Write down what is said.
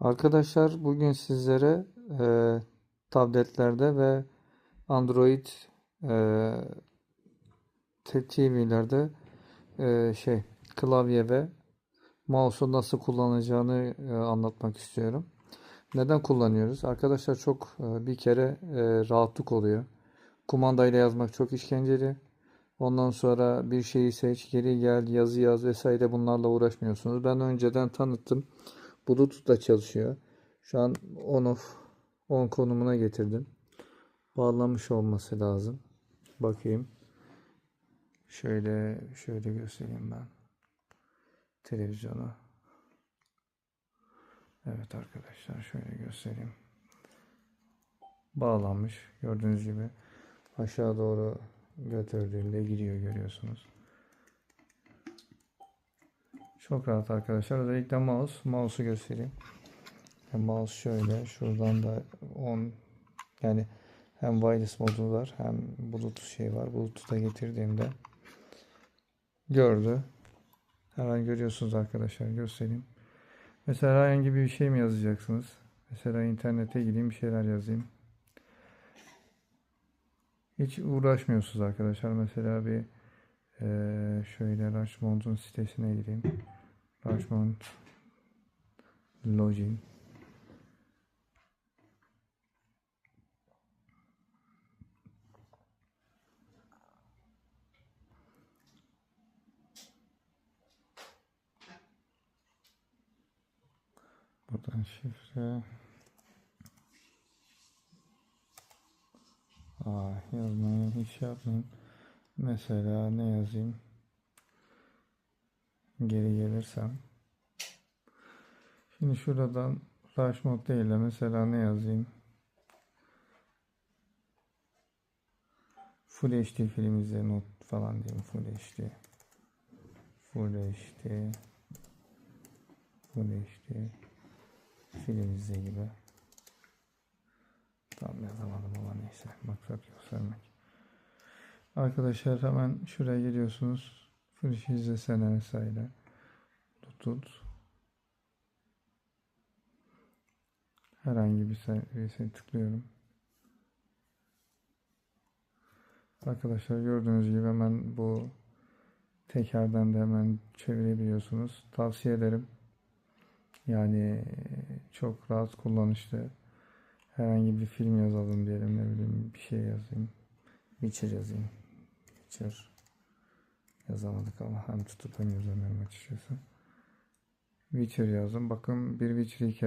Arkadaşlar bugün sizlere e, tabletlerde ve Android e, TV'lerde e, şey klavye ve mouse'u nasıl kullanacağını e, anlatmak istiyorum. Neden kullanıyoruz? Arkadaşlar çok e, bir kere e, rahatlık oluyor. Kumandayla yazmak çok işkenceli. Ondan sonra bir şeyi seç, geri gel, yazı yaz vesaire bunlarla uğraşmıyorsunuz. Ben önceden tanıttım. Bluetooth'la çalışıyor. Şu an on off on konumuna getirdim. Bağlanmış olması lazım. Bakayım. Şöyle şöyle göstereyim ben. Televizyona. Evet arkadaşlar şöyle göstereyim. Bağlanmış. Gördüğünüz gibi aşağı doğru götürdüğünde gidiyor görüyorsunuz. Çok rahat arkadaşlar. Özellikle mouse. Mouse'u göstereyim. Mouse şöyle. Şuradan da on yani hem wireless modu var hem bluetooth şey var. Bluetooth'a getirdiğimde gördü. Hemen görüyorsunuz arkadaşlar. Göstereyim. Mesela herhangi bir şey mi yazacaksınız? Mesela internete gideyim bir şeyler yazayım. Hiç uğraşmıyorsunuz arkadaşlar. Mesela bir eee, şöyle Rashmond'un sitesine gireyim. Rashmond Login. Buradan şifre. Aa, yazmayı hiç yapmayayım. Mesela ne yazayım? Geri gelirsem. Şimdi şuradan flash mod değil de mesela ne yazayım? Full HD film not falan diyeyim. Full HD. Full HD. Full HD. Film gibi. Tam yazamadım ama neyse. Maksat göstermek. Arkadaşlar hemen şuraya geliyorsunuz. Full HD izlesene vesaire. Tutut. Herhangi bir sayfaya tıklıyorum. Arkadaşlar gördüğünüz gibi hemen bu tekerden de hemen çevirebiliyorsunuz. Tavsiye ederim. Yani çok rahat kullanışlı. Herhangi bir film yazalım diyelim ne bileyim bir şey yazayım. Witcher yazayım. Witcher yazamadık ama hem tutup hem yazamıyorum açıkçası. Witcher yazdım. Bakın bir Witcher hikayesi